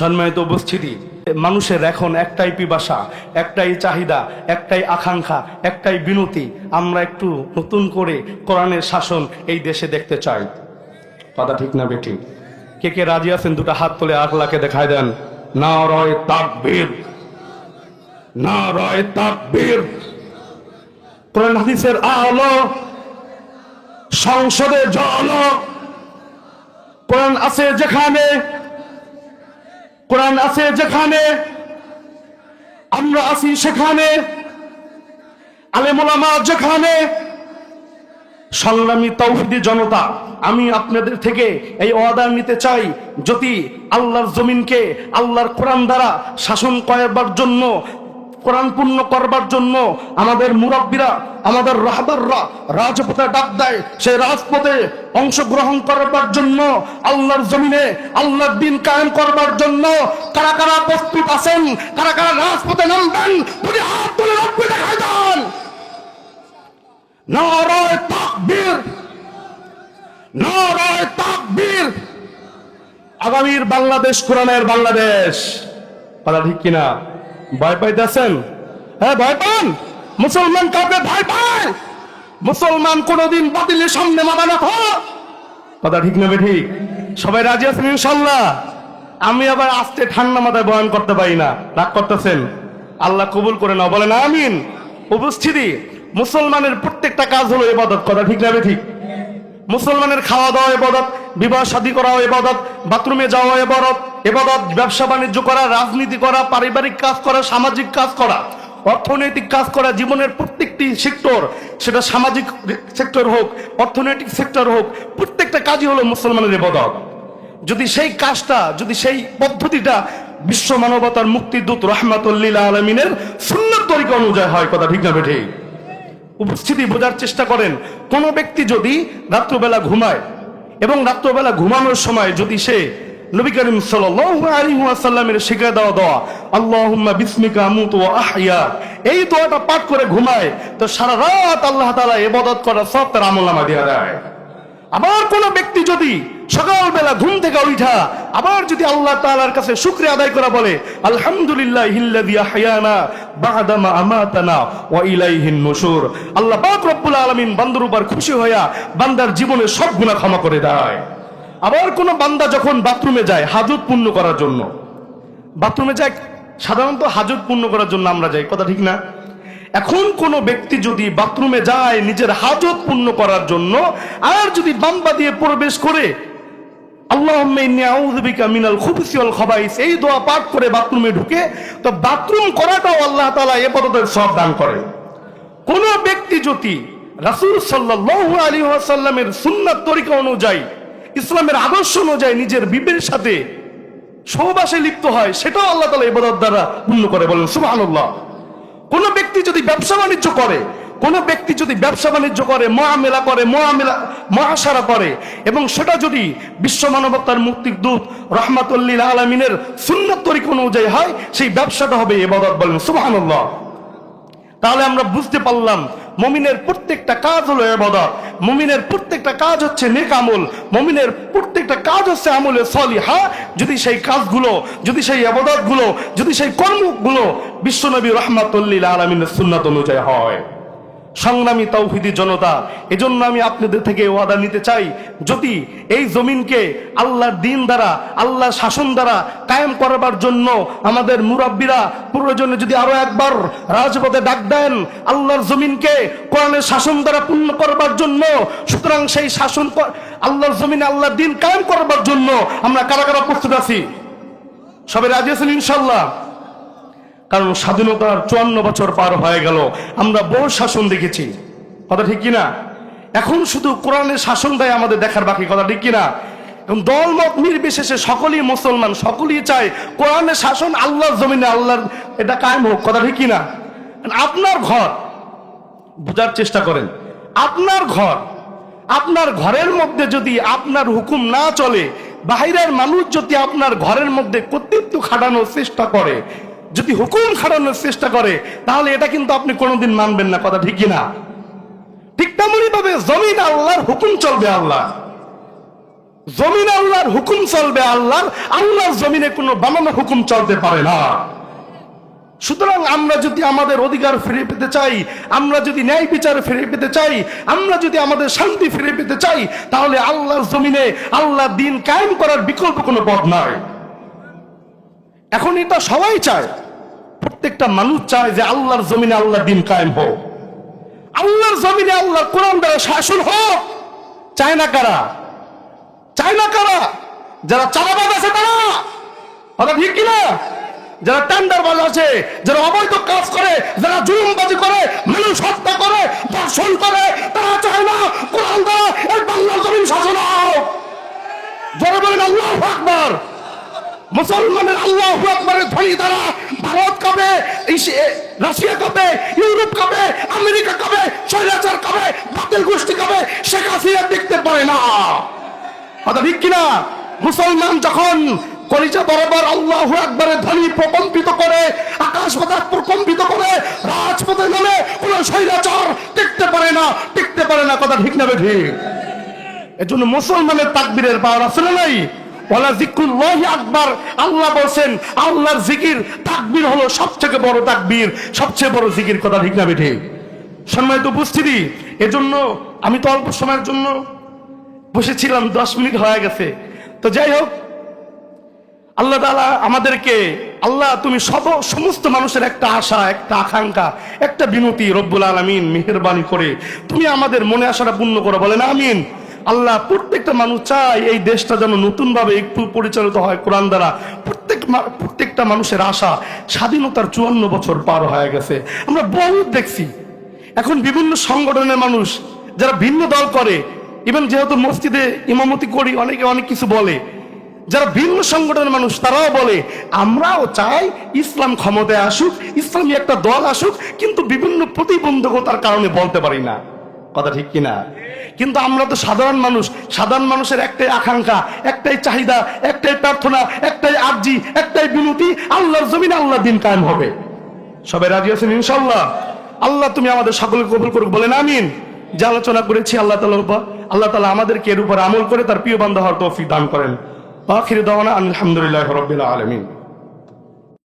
সম্মানিত উপস্থিতি। মানুষের এখন একটাই পিপাসা, একটাই চাহিদা, একটাই আকাঙ্ক্ষা, একটাই বিনতি আমরা একটু নতুন করে কোরআনের শাসন এই দেশে দেখতে চাই। কথা ঠিক না বেটি কে কে রাজি আছেন? দুটো হাত তুলে আখলাকে দেখায় দেন। না রয় তাকবীর। না রয় তাকবীর। কোরআন হাদিসের আলো, সংসদে জল। কোরআন আছে যেখানে কোরআন আছে যেখানে, আমরা আছি সেখানে আলেমুলামা যেখানে। সংগ্রামী তৌহিদি জনতা, আমি আপনাদের থেকে এই অর্ডার নিতে চাই, যদি আল্লাহর জমিনকে আল্লাহর কোরআন দ্বারা শাসন করবার জন্য কোরআন পূর্ণ করবার জন্য আমাদের মুরব্বীরা, আমাদের রাহবাররা রাজপথে ডাক দেয়। সেই রাজপথে অংশগ্রহণ করবার জন্য, আল্লাহর জমিনে আল্লাহর দিন কায়েম করবার জন্য কারা কারা প্রস্তুত আছেন, কারা কারা রাজপথে নামবেন হাত তুলে দেন নারায় তাকবীর নারায় তাকবীর। আগামীর বাংলাদেশ, কোরআনের বাংলাদেশ। কথা ঠিক কিনা? ভয় পাইতেছেন হ্যাঁ ভয় পান মুসলমান কাউকে ভয় পায় মুসলমান কোনোদিন বাতিলের সামনে মাথা না কথা ঠিক না ঠিক? সবাই রাজি আছেন ইনশাল্লাহ? আমি আবার আস্তে ঠান্ডা মাথায় বয়ান করতে পারি না। রাগ করতেছেন? আল্লাহ কবুল করে নাও, বলেন আমিন। উপস্থিতি, মুসলমানের প্রত্যেকটা কাজ হলো এবাদত কথা ঠিক না ঠিক? মুসলমানের খাওয়া দাওয়া এবাদত বিবাহ শাদী করা এবাদত বাথরুমে যাওয়া এবাদত এবাদত, ব্যবসা, বাণিজ্য করা, রাজনীতি করা, পারিবারিক কাজ করা, সামাজিক কাজ করা, অর্থনৈতিক কাজ করা, জীবনের প্রত্যেকটি সেক্টর, সেটা সামাজিক সেক্টর হোক, অর্থনৈতিক সেক্টর হোক, প্রত্যেকটা কাজই হলো মুসলমানের এবাদত। যদি সেই কাজটা, যদি সেই পদ্ধতিটা বিশ্ব মানবতার মুক্তিদূত রহমাতুল্লিল আলমিনের সুন্দর তরিকা অনুযায়ী হয়, কথা ঠিক না ঠিক উপস্থিতি বোঝার চেষ্টা করেন, কোন ব্যক্তি যদি রাত্রবেলা ঘুমায় এবং রাত্রবেলা ঘুমানোর সময় যদি সে নবী করিম সাল্লামের শিখে দেওয়া দোয়া, আল্লাহুম্মা বিসমিকা আমুতু ওয়া আহইয়া। এই দোয়াটা পাঠ করে ঘুমায়, তো সারা রাত আল্লাহ তাআলা ইবাদত করার সব তার আমলনামা দেওয়া দেয় আবার কোন ব্যক্তি যদি সকালবেলা ঘুম থেকে উঠা, আবার যদি আল্লাহ তাআলার কাছে শুকরিয়া আদায় করা বলে, আলহামদুলিল্লাহ হিল্লাযী আহয়ানা বা'দামা আমাতানা ওয়া ইলাইহিন নুশুর। আল্লাহ পাক রব্বুল আলামিন বান্দার উপর খুশি হইয়া বান্দার জীবনের সব গুনাহ ক্ষমা করে দেয়। আবার কোন বান্দা যখন বাথরুমে যায় হাজত পূর্ণ করার জন্য, বাথরুমে যায়, সাধারণত হাজত পূর্ণ করার জন্য আমরা যাই, কথা ঠিক না? এখন কোন ব্যক্তি যদি বাথরুমে যায় নিজের হাজত পূর্ণ করার জন্য, আর যদি বাম্বা দিয়ে প্রবেশ করে মিনাল এই দোয়া পাঠ করে বাথরুমে ঢুকে, তো বাথরুম করাটাও আল্লাহ তাআলা এ সব দান করে। কোন ব্যক্তি যদি রাসূল সাল্লাল্লাহু আলাইহি ওয়াসাল্লামের সুন্নাত তরিকা অনুযায়ী ইসলামের আদর্শ অনুযায়ী নিজের বিবের সাথে সহবাসে লিপ্ত হয়, সেটাও আল্লাহ তালা ইবাদত দ্বারা পূর্ণ করে বলেন, সুবহানাল্লাহ। কোন ব্যক্তি যদি ব্যবসা বাণিজ্য করে, কোন ব্যক্তি যদি ব্যবসা বাণিজ্য করে, মহামেলা করে, মহামেলা, মহাসারা করে, এবং সেটা যদি বিশ্ব মানবতার মুক্তির দূত রহমাতুল্লিল আলমিনের সুন্নত তরিক অনুযায়ী হয়, সেই ব্যবসাটা হবে এবাদত বলেন, সুবহানাল্লাহ। তাহলে আমরা বুঝতে পারলাম মমিনের প্রত্যেকটা কাজ হলো এবাদত মমিনের প্রত্যেকটা কাজ হচ্ছে নেক আমল। মমিনের প্রত্যেকটা কাজ হচ্ছে আমলে সলিহা। যদি সেই কাজগুলো, যদি সেই আবাদতগুলো যদি সেই কর্মগুলো বিশ্বনবী রহমাতুল্লিল আলমিনের সুন্নাত অনুযায়ী হয়। সংগ্রামী তৌহিদি জনতা, এজন্য আমি আপনাদের থেকে ওয়াদা নিতে চাই, যদি এই জমিনকে আল্লাহর দিন দ্বারা, আল্লাহর শাসন দ্বারা কায়েম করবার জন্য আমাদের মুরব্বীরা প্রয়োজনে যদি আরও একবার রাজপথে ডাক দেন, আল্লাহর জমিনকে কোরআনের শাসন দ্বারা পূর্ণ করবার জন্য, সুতরাং সেই শাসন আল্লাহর জমিনে আল্লাহর দিন কায়েম করবার জন্য আমরা কারা কারা প্রস্তুত আছি? সবাই রাজি আছেন ইনশাল্লাহ? কারণ স্বাধীনতার চুয়ান্ন বছর পার হয়ে গেল। আমরা বহু শাসন দেখেছি। কথা ঠিক কিনা? এখন শুধু কোরআনের শাসন দেয় আমাদের দেখার বাকি, কথা ঠিক কিনা? এবং দলমত নির্বিশেষে সকলেই মুসলমান, সকলেই চায় কোরআনের শাসন আল্লাহর জমিনে, আল্লাহর এটা কায়েম হোক, কথা ঠিক কিনা? আপনার ঘর, বোঝার চেষ্টা করেন, আপনার ঘর, আপনার ঘরের মধ্যে যদি আপনার হুকুম না চলে বাইরের মানুষ যদি আপনার ঘরের মধ্যে কর্তৃত্ব খাটানোর চেষ্টা করে যদি হুকুম খাটানোর চেষ্টা করে, তাহলে এটা কিন্তু আপনি কোনোদিন মানবেন না, কথা ঠিক না ঠিক তেমনই ভাবে জমিন আল্লাহর হুকুম চলবে আল্লাহ জমিনে আল্লাহর হুকুম চলবে আল্লাহর আল্লাহর জমিনে কোনো বানানো হুকুম চলতে পারে না। সুতরাং আমরা যদি আমাদের অধিকার ফিরে পেতে চাই, আমরা যদি ন্যায় বিচার ফিরে পেতে চাই, আমরা যদি আমাদের শান্তি ফিরে পেতে চাই, তাহলে আল্লাহর জমিনে আল্লাহ দিন কায়েম করার বিকল্প কোনো পথ নয় এখন এটা সবাই চায়, প্রত্যেকটা মানুষ চায় যে আল্লাহর জমিনে আল্লাহ দিন কায়েম হোক। আল্লাহর জমিনে আল্লাহর কোরআন দ্বারা শাসন হোক। চায় না কারা? চায় না কারা? যারা চালাবাদ আছে তারা। কথা ঠিক কিনা? যারা টেন্ডারবাজ আছে, যারা অবৈধ কাজ করে, যারা জুলুমবাজি করে, মানুষ হত্যা করে, ধর্ষণ করে, তারা চায় না কোরআন দ্বারা বাংলার জমিন শাসন হোক। বলেন আল্লাহ আকবার। মুসলমানের আল্লাহ আকবরের ধ্বনি দ্বারা ভারত কবে রাশিয়া কবে, ইউরোপ কবে, আমেরিকা কবে, স্বৈরাচার কবে, বাতিল গোষ্ঠী কবে, শেখ হাসিনা দেখতে পারে না। কথা ঠিক কিনা? মুসলমান যখন কলিজা বরাবর আল্লাহ আকবরের ধ্বনি প্রকম্পিত করে, আকাশ বাতাস প্রকম্পিত করে, রাজপথে নামে কোন স্বৈরাচার টিকতে পারে না টিকতে পারে না, কথা ঠিক না ঠিক? এজন্য মুসলমানের তাকবীরের পাওয়ার আছে না নাই? ওয়ালা জিক্রুল্লাহি আকবার, আল্লাহ বলছেন, আল্লাহর জিকির, তাকবীর হলো সবথেকে বড় তাকবীর, সবচেয়ে বড় জিকির কথা ঠিক না বেঠে। সম্মানিত উপস্থিতি, এজন্য আমি তো অল্প সময়ের জন্য বসেছিলাম, দশ মিনিট হয়ে গেছে। তো যাই হোক, আল্লাহ তাআলা আমাদেরকে, আল্লাহ তুমি সব, সমস্ত মানুষের একটা আশা, একটা আকাঙ্ক্ষা, একটা বিনতি রব্বুল আলমিন মেহরবানি করে, তুমি আমাদের মনে আশাটা পূর্ণ করো, বলেন আমিন। আল্লাহ প্রত্যেকটা মানুষ চায় এই দেশটা যেন নতুনভাবে একটু পরিচালিত হয় কোরআন দ্বারা। প্রত্যেক প্রত্যেকটা মানুষের আশা স্বাধীনতার চুয়ান্ন বছর পার হয়ে গেছে। আমরা বহুত দেখছি। এখন বিভিন্ন সংগঠনের মানুষ যারা ভিন্ন দল করে ইভেন যেহেতু মসজিদে ইমামতি করি, অনেকে অনেক কিছু বলে। যারা ভিন্ন সংগঠনের মানুষ, তারাও বলে, আমরাও চাই ইসলাম ক্ষমতায় আসুক, ইসলামী একটা দল আসুক, কিন্তু বিভিন্ন প্রতিবন্ধকতার কারণে বলতে পারি না। কথা ঠিক কিনা? কিন্তু আমরা তো সাধারণ মানুষ, সাধারণ মানুষের একটাই আকাঙ্ক্ষা, একটাই চাহিদা, একটাই প্রার্থনা, একটাই আর্জি, একটাই বিনতি, আল্লাহর জমিনে আল্লাহ দিন কায়েম হবে। সবাই রাজি আছেন ইনশাল্লাহ আল্লাহ তুমি আমাদের সকলকে কবুল করুক, বলেন আমিন। যে আলোচনা করেছি আল্লাহ তালার উপর, আল্লাহ তালা আমাদেরকে এর উপর আমল করে তার প্রিয় বান্ধব হওয়ার তৌফিক দান করেন। আখির দাওয়ানা আলহামদুলিল্লাহ রবিল আলমিন।